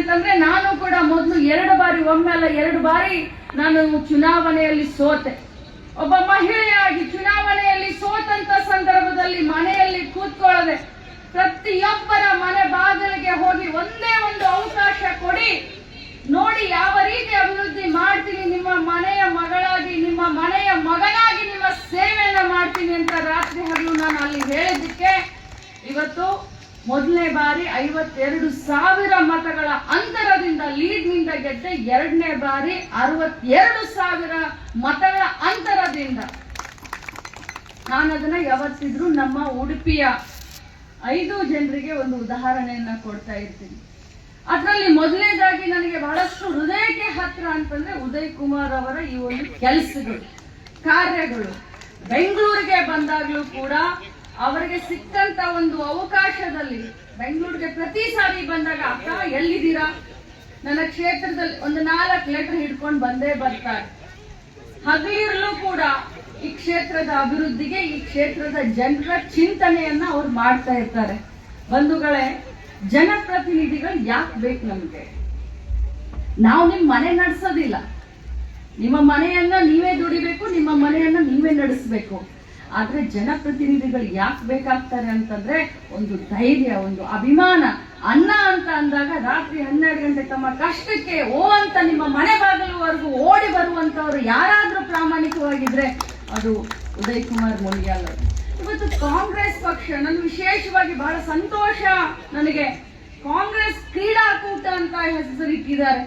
ಅಂತಂದ್ರೆ ನಾನು ಕೂಡ ಮೊದಲು ಎರಡು ಬಾರಿ, ಒಮ್ಮೆ ಅಲ್ಲ, ಎರಡು ಬಾರಿ ನಾನು ಚುನಾವಣೆಯಲ್ಲಿ ಸೋತೆ. ಒಬ್ಬ ಮಹಿಳೆಯಾಗಿ ಚುನಾವಣೆಯಲ್ಲಿ ಸೋತಂತ ಸಂದರ್ಭದಲ್ಲಿ ಮನೆಯಲ್ಲಿ ಕೂತ್ಕೊಳ್ಳದೆ ಪ್ರತಿಯೊಬ್ಬರ ಮನೆ ಬಾಗಿಲಿಗೆ ಹೋಗಿ ಒಂದೇ ಒಂದು ಅವಕಾಶ ಕೊಡಿ. ನೋಡಿ ಯಾವ ರೀತಿ ಅಭಿವೃದ್ಧಿ ಮಾಡ್ತೀನಿ, ನಿಮ್ಮ ಮನೆಯ ಮಗಳಾಗಿ, ನಿಮ್ಮ ಮನೆಯ ಮಗನಾಗಿ ನಿಮ್ಮ ಸೇವೆಯನ್ನ ಮಾಡ್ತೀನಿ ಅಂತ ರಾತ್ರಿ ಹಗಲು ನಾನು ಅಲ್ಲಿ ಹೇಳಿದ್ದಕ್ಕೆ ಇವತ್ತು ಮೊದಲನೇ ಬಾರಿ ಐವತ್ತೆರಡು ಸಾವಿರ ಮತಗಳ ಅಂತರದಿಂದ ಲೀಡ್ನಿಂದ ಗೆದ್ದೆ ಎರಡನೇ ಬಾರಿ ಅರವತ್ತೆರಡು ಸಾವಿರ ಮತಗಳ ಅಂತರದಿಂದ. ನಾನು ಅದನ್ನ ಯಾವತ್ತಿದ್ರೂ ನಮ್ಮ ಉಡುಪಿಯ ಐದು ಜನರಿಗೆ ಒಂದು ಉದಾಹರಣೆಯನ್ನ ಕೊಡ್ತಾ ಇರ್ತೀನಿ. ಅದರಲ್ಲಿ ಮೊದಲನೇದಾಗಿ ನನಗೆ ಬಹಳಷ್ಟು ಹೃದಯಕ್ಕೆ ಹತ್ರ ಅಂತಂದ್ರೆ ಉದಯ್ ಕುಮಾರ್ ಅವರ ಈ ಒಂದು ಕೆಲಸಗಳು, ಕಾರ್ಯಗಳು. ಬೆಂಗಳೂರಿಗೆ ಬಂದಾಗ್ಲೂ ಕೂಡ ಅವರಿಗೆ ಸಿಕ್ಕಂತ ಒಂದು ಅವಕಾಶದಲ್ಲಿ ಬೆಂಗಳೂರಿಗೆ ಪ್ರತಿ ಸಾರಿ ಬಂದಾಗ, ಅಕ್ಕ, ಎಲ್ಲಿದ್ದೀರಾ? ನನ್ನ ಕ್ಷೇತ್ರದಲ್ಲಿ ಒಂದು ನಾಲ್ಕು ಲೆಟರ್ ಹಿಡ್ಕೊಂಡು ಬಂದೇ ಬರ್ತಾರೆ. ಹಗಲಿರಲು ಕೂಡ ಈ ಕ್ಷೇತ್ರದ ಅಭಿವೃದ್ಧಿಗೆ, ಈ ಕ್ಷೇತ್ರದ ಜನರ ಚಿಂತನೆಯನ್ನ ಅವ್ರು ಮಾಡ್ತಾ ಇರ್ತಾರೆ. ಬಂಧುಗಳೇ, ಜನಪ್ರತಿನಿಧಿಗಳು ಯಾಕೆ ಬೇಕು ನಮ್ಗೆ? ನಾವು ನಿಮ್ ಮನೆ ನಡೆಸೋದಿಲ್ಲ. ನಿಮ್ಮ ಮನೆಯನ್ನ ನೀವೇ ದುಡಿಬೇಕು, ನಿಮ್ಮ ಮನೆಯನ್ನ ನೀವೇ ನಡೆಸಬೇಕು. ಆದ್ರೆ ಜನಪ್ರತಿನಿಧಿಗಳು ಯಾಕೆ ಬೇಕಾಗ್ತಾರೆ ಅಂತಂದ್ರೆ ಒಂದು ಧೈರ್ಯ, ಒಂದು ಅಭಿಮಾನ. ಅನ್ನ ಅಂತ ಅಂದಾಗ ರಾತ್ರಿ ಹನ್ನೆರಡು ಗಂಟೆ ತಮ್ಮ ಕಷ್ಟಕ್ಕೆ ಓ ಅಂತ ನಿಮ್ಮ ಮನೆ ಬಾಗಿಲುವರೆಗೂ ಓಡಿ ಬರುವಂತವ್ರು ಯಾರಾದ್ರೂ ಪ್ರಾಮಾಣಿಕವಾಗಿದ್ರೆ ಅದು ಉದಯ್ ಕುಮಾರ್ ಮೊಲಿಯಾಲ್ ಅವರು ಇವತ್ತು ಕಾಂಗ್ರೆಸ್ ಪಕ್ಷ ನನ್ನ ವಿಶೇಷವಾಗಿ ಬಹಳ ಸಂತೋಷ ನನಗೆ. ಕಾಂಗ್ರೆಸ್ ಕ್ರೀಡಾಕೂಟ ಅಂತ ಹೆಸರಿಟ್ಟಿದ್ದಾರೆ.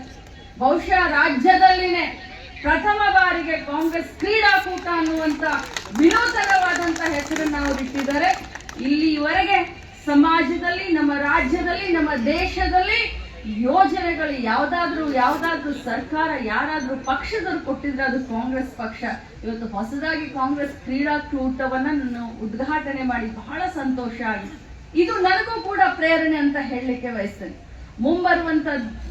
ಬಹುಶಃ ರಾಜ್ಯದಲ್ಲಿನೇ ಪ್ರಥಮ ಬಾರಿಗೆ ಕಾಂಗ್ರೆಸ್ ಕ್ರೀಡಾಕೂಟ ಅನ್ನುವಂತ ವಿನೂತನವಾದಂತ ಹೆಸರನ್ನ ಅವರು ಇಟ್ಟಿದ್ದಾರೆ. ಇಲ್ಲಿವರೆಗೆ ಸಮಾಜದಲ್ಲಿ, ನಮ್ಮ ರಾಜ್ಯದಲ್ಲಿ, ನಮ್ಮ ದೇಶದಲ್ಲಿ ಯೋಜನೆಗಳು ಯಾವ್ದಾದ್ರು ಯಾವ್ದಾದ್ರು ಸರ್ಕಾರ ಯಾರಾದ್ರೂ ಪಕ್ಷದವ್ರು ಕೊಟ್ಟಿದ್ರೆ ಅದು ಕಾಂಗ್ರೆಸ್ ಪಕ್ಷ. ಇವತ್ತು ಹೊಸದಾಗಿ ಕಾಂಗ್ರೆಸ್ ಕ್ರೀಡಾಕೂಟವನ್ನ ನಾನು ಉದ್ಘಾಟನೆ ಮಾಡಿ ಬಹಳ ಸಂತೋಷ ಆಗಿದೆ ಇದು ನನಗೂ ಕೂಡ ಪ್ರೇರಣೆ ಅಂತ ಹೇಳಲಿಕ್ಕೆ ಬಯಸ್ತೇನೆ. ಮುಂಬರುವಂತ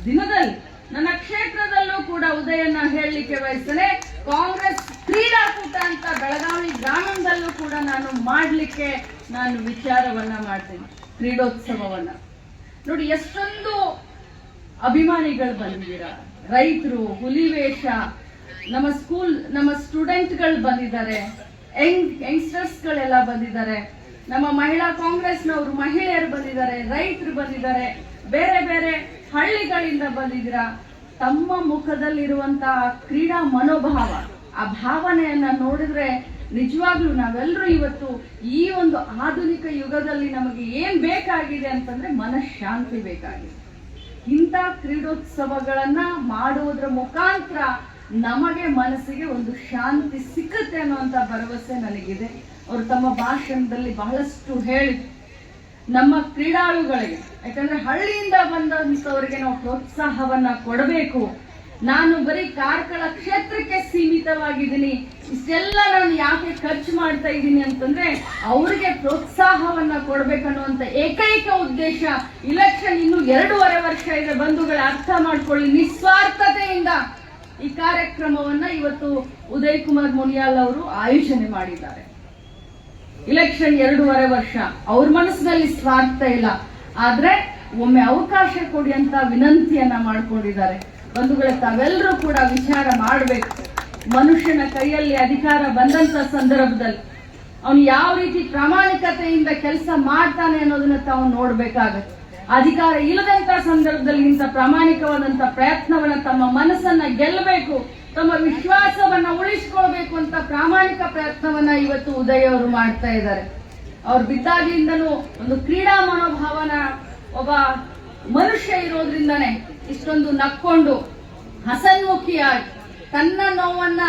ದಿನದಲ್ಲಿ ನನ್ನ ಕ್ಷೇತ್ರದಲ್ಲೂ ಕೂಡ ಉದಯನ ಹೇಳಲಿಕ್ಕೆ ಬಯಸ್ತೇನೆ ಕಾಂಗ್ರೆಸ್ ಕ್ರೀಡಾಕೂಟ ಅಂತ ಬೆಳಗಾವಿ ಗ್ರಾಮೀಣದಲ್ಲೂ ಕೂಡ ನಾನು ಮಾಡಲಿಕ್ಕೆ ನಾನು ವಿಚಾರವನ್ನ ಮಾಡ್ತೇನೆ, ಕ್ರೀಡೋತ್ಸವವನ್ನ. ನೋಡಿ, ಎಷ್ಟೊಂದು ಅಭಿಮಾನಿಗಳು ಬಂದಿದ್ದೀರಾ? ರೈತರು ಹುಲಿವೇಷ ನಮ್ಮ ಸ್ಕೂಲ್ ನಮ್ಮ ಸ್ಟೂಡೆಂಟ್ಗಳು ಬಂದಿದ್ದಾರೆ, ಯಂಗ್ ಯಂಗ್ಸ್ಟರ್ಸ್ಗಳೆಲ್ಲ ಬಂದಿದ್ದಾರೆ, ನಮ್ಮ ಮಹಿಳಾ ಕಾಂಗ್ರೆಸ್ನವರು, ಮಹಿಳೆಯರು ಬಂದಿದ್ದಾರೆ, ರೈತರು ಬಂದಿದ್ದಾರೆ, ಬೇರೆ ಬೇರೆ ಹಳ್ಳಿಗಳಿಂದ ಬಂದಿದ್ದೀರಾ? ತಮ್ಮ ಮುಖದಲ್ಲಿರುವಂತಹ ಕ್ರೀಡಾ ಮನೋಭಾವ, ಆ ಭಾವನೆಯನ್ನ ನೋಡಿದ್ರೆ ನಿಜವಾಗ್ಲೂ ನಾವೆಲ್ಲರೂ ಇವತ್ತು ಈ ಒಂದು ಆಧುನಿಕ ಯುಗದಲ್ಲಿ ನಮಗೆ ಏನ್ ಬೇಕಾಗಿದೆ ಅಂತಂದ್ರೆ ಮನಃಶಾಂತಿ ಬೇಕಾಗಿದೆ. ಇಂಥ ಕ್ರೀಡೋತ್ಸವಗಳನ್ನ ಮಾಡುವುದರ ಮುಖಾಂತರ ನಮಗೆ ಮನಸ್ಸಿಗೆ ಒಂದು ಶಾಂತಿ ಸಿಕ್ಕುತ್ತೆ ಅನ್ನುವಂತ ಭರವಸೆ ನನಗಿದೆ. ಅವರು ತಮ್ಮ ಭಾಷಣದಲ್ಲಿ ಬಹಳಷ್ಟು ಹೇಳಿ ನಮ್ಮ ಕ್ರೀಡಾಳುಗಳಿಗೆ, ಯಾಕಂದ್ರೆ ಹಳ್ಳಿಯಿಂದ ಬಂದಂತವರಿಗೆ ನಾವು ಪ್ರೋತ್ಸಾಹವನ್ನ ಕೊಡಬೇಕು. ನಾನು ಬರೀ ಕಾರ್ಕಳ ಕ್ಷೇತ್ರಕ್ಕೆ ಸೀಮಿತವಾಗಿದ್ದೀನಿ. ಇಷ್ಟೆಲ್ಲ ನಾನು ಯಾಕೆ ಖರ್ಚು ಮಾಡ್ತಾ ಇದ್ದೀನಿ ಅಂತಂದ್ರೆ ಅವರಿಗೆ ಪ್ರೋತ್ಸಾಹವನ್ನ ಕೊಡ್ಬೇಕನ್ನುವಂತ ಏಕೈಕ ಉದ್ದೇಶ ಇಲೆಕ್ಷನ್ ಇನ್ನು ಎರಡೂವರೆ ವರ್ಷ ಇದೆ. ಬಂಧುಗಳ ಅರ್ಥ ಮಾಡ್ಕೊಳ್ಳಿ. ನಿಸ್ವಾರ್ಥತೆಯಿಂದ ಈ ಕಾರ್ಯಕ್ರಮವನ್ನ ಇವತ್ತು ಉದಯ್ ಕುಮಾರ್ ಮುನಿಯಾಲ್ ಅವರು ಆಯೋಜನೆ ಮಾಡಿದ್ದಾರೆ. ಇಲೆಕ್ಷನ್ ಎರಡೂವರೆ ವರ್ಷ. ಅವ್ರ ಮನಸ್ಸಿನಲ್ಲಿ ಸ್ವಾರ್ಥ ಇಲ್ಲ. ಆದ್ರೆ ಒಮ್ಮೆ ಅವಕಾಶ ಕೊಡಿ ಅಂತ ವಿನಂತಿಯನ್ನ ಮಾಡ್ಕೊಂಡಿದ್ದಾರೆ. ಬಂಧುಗಳೇ, ತಾವೆಲ್ಲರೂ ಕೂಡ ವಿಚಾರ ಮಾಡಬೇಕು. ಮನುಷ್ಯನ ಕೈಯಲ್ಲಿ ಅಧಿಕಾರ ಬಂದಂತ ಸಂದರ್ಭದಲ್ಲಿ ಅವನು ಯಾವ ರೀತಿ ಪ್ರಾಮಾಣಿಕತೆಯಿಂದ ಕೆಲಸ ಮಾಡ್ತಾನೆ ಅನ್ನೋದನ್ನ ತಾವು ನೋಡ್ಬೇಕಾಗತ್ತೆ. ಅಧಿಕಾರ ಇಲ್ಲದಂತ ಸಂದರ್ಭದಲ್ಲಿ ಇಂಥ ಪ್ರಾಮಾಣಿಕವಾದಂತ ಪ್ರಯತ್ನವನ್ನ ತಮ್ಮ ಮನಸ್ಸನ್ನ ಗೆಲ್ಲಬೇಕು, ತಮ್ಮ ವಿಶ್ವಾಸವನ್ನ ಉಳಿಸ್ಕೊಳ್ಬೇಕು ಅಂತ ಪ್ರಾಮಾಣಿಕ ಪ್ರಯತ್ನವನ್ನ ಇವತ್ತು ಉದಯ ಅವರು ಮಾಡ್ತಾ ಇದ್ದಾರೆ. ಅವ್ರು ಬಿದ್ದಾಗಿಂದಲೂ ಒಂದು ಕ್ರೀಡಾ ಮನೋಭಾವನ ಒಬ್ಬ ಮನುಷ್ಯ ಇರೋದ್ರಿಂದನೇ ಇಷ್ಟೊಂದು ನಕ್ಕೊಂಡು ಹಸನ್ಮುಖಿಯಾಗಿ ತನ್ನ ನೋವನ್ನ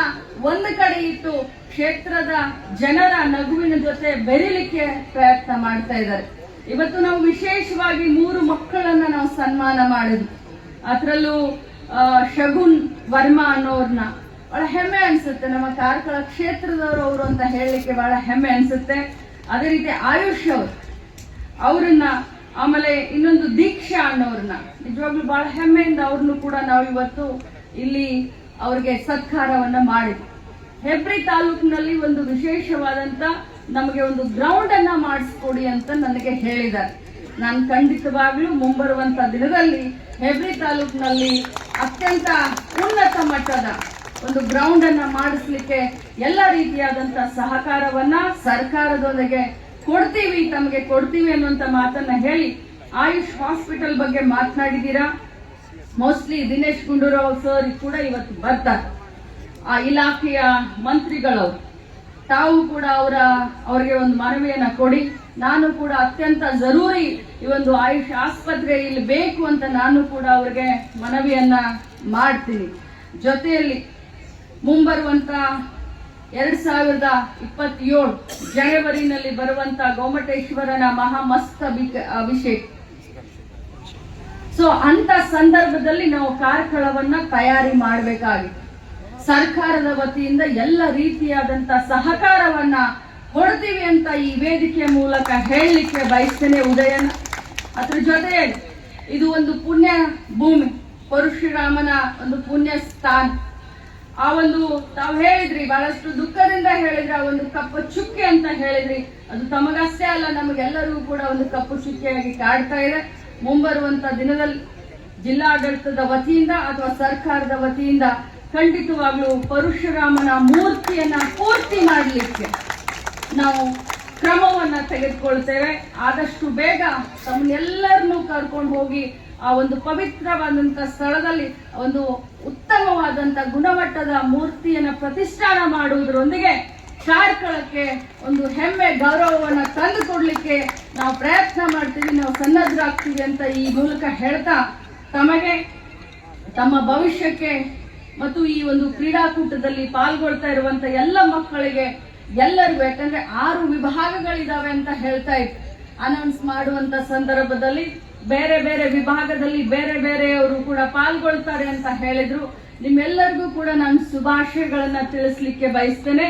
ಒಂದು ಕಡೆ ಇಟ್ಟು ಕ್ಷೇತ್ರದ ಜನರ ನಗುವಿನ ಜೊತೆ ಬೆರಿಲಿಕ್ಕೆ ಪ್ರಯತ್ನ ಮಾಡ್ತಾ ಇದ್ದಾರೆ. ಇವತ್ತು ನಾವು ವಿಶೇಷವಾಗಿ ಮೂರು ಮಕ್ಕಳನ್ನ ನಾವು ಸನ್ಮಾನ ಮಾಡಿದ್ವಿ. ಅದರಲ್ಲೂ ಶಗುನ್, ವರ್ಮಾ ಅನ್ನೋರ್ನ. ಬಹಳ ಹೆಮ್ಮೆ ಅನ್ಸುತ್ತೆ. ನಮ್ಮ ಕಾರ್ಕಳ ಕ್ಷೇತ್ರದವರು ಅವರು ಅಂತ ಹೇಳಲಿಕ್ಕೆ ಬಹಳ ಹೆಮ್ಮೆ ಅನ್ಸುತ್ತೆ. ಅದೇ ರೀತಿ ಆಯುಷ್ ಅವರು. ಅವ್ರನ್ನ ಆಮೇಲೆ ಇನ್ನೊಂದು ದೀಕ್ಷೆ ಅನ್ನೋರ್ನ ನಿಜವಾಗ್ಲೂ ಬಹಳ ಹೆಮ್ಮೆಯಿಂದ ಅವ್ರನ್ನು ಕೂಡ ನಾವು ಇವತ್ತು ಇಲ್ಲಿ ಅವ್ರಿಗೆ ಸತ್ಕಾರವನ್ನ ಮಾಡಿದ್ವಿ. ಹೆಬ್ರಿ ತಾಲೂಕಿನಲ್ಲಿ ಒಂದು ವಿಶೇಷವಾದಂತ ನಮಗೆ ಒಂದು ಗ್ರೌಂಡ್ ಅನ್ನ ಮಾಡಿಸ್ಕೊಡಿ ಅಂತ ನನಗೆ ಹೇಳಿದ್ದಾರೆ. ನಾನು ಖಂಡಿತವಾಗ್ಲೂ ಮುಂಬರುವಂತ ದಿನದಲ್ಲಿ ಹೆಬ್ರಿ ತಾಲೂಕಿನಲ್ಲಿ ಅತ್ಯಂತ ಉನ್ನತ ಮಟ್ಟದ ಒಂದು ಗ್ರೌಂಡ್ ಅನ್ನ ಮಾಡಿಸ್ಲಿಕ್ಕೆ ಎಲ್ಲ ರೀತಿಯಾದಂತ ಸಹಕಾರವನ್ನ ಸರ್ಕಾರದೊಂದಿಗೆ ಕೊಡ್ತೀವಿ, ತಮಗೆ ಕೊಡ್ತೀವಿ ಅನ್ನುವಂತ ಮಾತನ್ನ ಹೇಳಿ ಆಯುಷ್ ಹಾಸ್ಪಿಟಲ್ ಬಗ್ಗೆ ಮಾತನಾಡಿದೀರಾ? ಮೋಸ್ಟ್ಲಿ ದಿನೇಶ್ ಗುಂಡೂರಾವ್ ಸರ್ ಕೂಡ ಇವತ್ತು ಬರ್ತಾರೆ. ಆ ಇಲಾಖೆಯ ಮಂತ್ರಿಗಳವರು. ತಾವು ಕೂಡ ಅವರ, ಅವರಿಗೆ ಒಂದು ಮನವಿಯನ್ನ ಕೊಡಿ. ನಾನು ಕೂಡ ಅತ್ಯಂತ ಜರೂರಿ ಈ ಒಂದು ಆಯುಷ್ ಆಸ್ಪತ್ರೆ ಇಲ್ಲಿ ಬೇಕು ಅಂತ ನಾನು ಕೂಡ ಅವ್ರಿಗೆ ಮನವಿಯನ್ನ ಮಾಡ್ತೀನಿ. ಜೊತೆಯಲ್ಲಿ ಮುಂಬರುವಂತ ಎರಡ್ ಸಾವಿರದ ಇಪ್ಪತ್ತೇಳು ಜನವರಿನಲ್ಲಿ ಬರುವಂತ ಗೋಮಟೇಶ್ವರನ ಮಹಾಮಸ್ತ ಅಭಿಷೇಕ್. ಸೊ ಅಂತ ಸಂದರ್ಭದಲ್ಲಿ ನಾವು ಕಾರ್ಕಳವನ್ನ ತಯಾರಿ ಮಾಡಬೇಕಾಗಿತ್ತು. ಸರ್ಕಾರದ ವತಿಯಿಂದ ಎಲ್ಲ ರೀತಿಯಾದಂತ ಸಹಕಾರವನ್ನ ಕೊಡ್ತೀವಿ ಅಂತ ಈ ವೇದಿಕೆಯ ಮೂಲಕ ಹೇಳಲಿಕ್ಕೆ ಬಯಸ್ತೇನೆ ಉದಯನ. ಅದ್ರ ಜೊತೆ ಇದು ಒಂದು ಪುಣ್ಯ ಭೂಮಿ. ಪರಶುರಾಮನ ಒಂದು ಪುಣ್ಯ ಸ್ಥಾನ. ಆ ಒಂದು ತಾವು ಹೇಳಿದ್ರಿ, ಬಹಳಷ್ಟು ದುಃಖದಿಂದ ಹೇಳಿದ್ರಿ, ಆ ಒಂದು ಕಪ್ಪು ಚುಕ್ಕೆ ಅಂತ ಹೇಳಿದ್ರಿ. ಅದು ತಮಗಷ್ಟೇ ಅಲ್ಲ, ನಮಗೆಲ್ಲರಿಗೂ ಕೂಡ ಒಂದು ಕಪ್ಪು ಚುಕ್ಕೆಯಾಗಿ ಕಾಡ್ತಾ ಇದೆ. ಮುಂಬರುವಂತ ದಿನದಲ್ಲಿ ಜಿಲ್ಲಾಡಳಿತದ ವತಿಯಿಂದ ಅಥವಾ ಸರ್ಕಾರದ ವತಿಯಿಂದ ಖಂಡಿತವಾಗ್ಲೂ ಪರಶುರಾಮನ ಮೂರ್ತಿಯನ್ನ ಪೂರ್ತಿ ಮಾಡಲಿಕ್ಕೆ ನಾವು ಕ್ರಮವನ್ನ ತೆಗೆದುಕೊಳ್ತೇವೆ. ಆದಷ್ಟು ಬೇಗ ತಮ್ಮನ್ನೆಲ್ಲರನ್ನೂ ಕರ್ಕೊಂಡು ಹೋಗಿ ಆ ಒಂದು ಪವಿತ್ರವಾದಂತ ಸ್ಥಳದಲ್ಲಿ ಒಂದು ಉತ್ತಮವಾದಂತ ಗುಣಮಟ್ಟದ ಮೂರ್ತಿಯನ್ನ ಪ್ರತಿಷ್ಠಾನ ಮಾಡುವುದರೊಂದಿಗೆ ಕಾರ್ಕಳಕ್ಕೆ ಒಂದು ಹೆಮ್ಮೆ, ಗೌರವವನ್ನ ತಂದು ಕೊಡ್ಲಿಕ್ಕೆ ನಾವು ಪ್ರಯತ್ನ ಮಾಡ್ತೀವಿ, ನಾವು ಸನ್ನದ್ಧರಾಗ್ತೀವಿ ಅಂತ ಈ ಮೂಲಕ ಹೇಳ್ತಾ ತಮಗೆ ತಮ್ಮ ಭವಿಷ್ಯಕ್ಕೆ ಮತ್ತು ಈ ಒಂದು ಕ್ರೀಡಾಕೂಟದಲ್ಲಿ ಪಾಲ್ಗೊಳ್ತಾ ಇರುವಂತ ಎಲ್ಲ ಮಕ್ಕಳಿಗೆ ಎಲ್ಲರಿಗೂ, ಯಾಕಂದ್ರೆ ಆರು ವಿಭಾಗಗಳಿದಾವೆ ಅಂತ ಹೇಳ್ತಾ ಇತ್ತು ಅನೌನ್ಸ್ ಮಾಡುವಂತ ಸಂದರ್ಭದಲ್ಲಿ ಬೇರೆ ಬೇರೆ ವಿಭಾಗದಲ್ಲಿ ಬೇರೆ ಬೇರೆಯವರು ಕೂಡ ಪಾಲ್ಗೊಳ್ತಾರೆ ಅಂತ ಹೇಳಿದ್ರು. ನಿಮ್ಮೆಲ್ಲರಿಗೂ ಕೂಡ ನಾನು ಶುಭಾಶಯಗಳನ್ನ ತಿಳಿಸ್ಲಿಕ್ಕೆ ಬಯಸ್ತೇನೆ.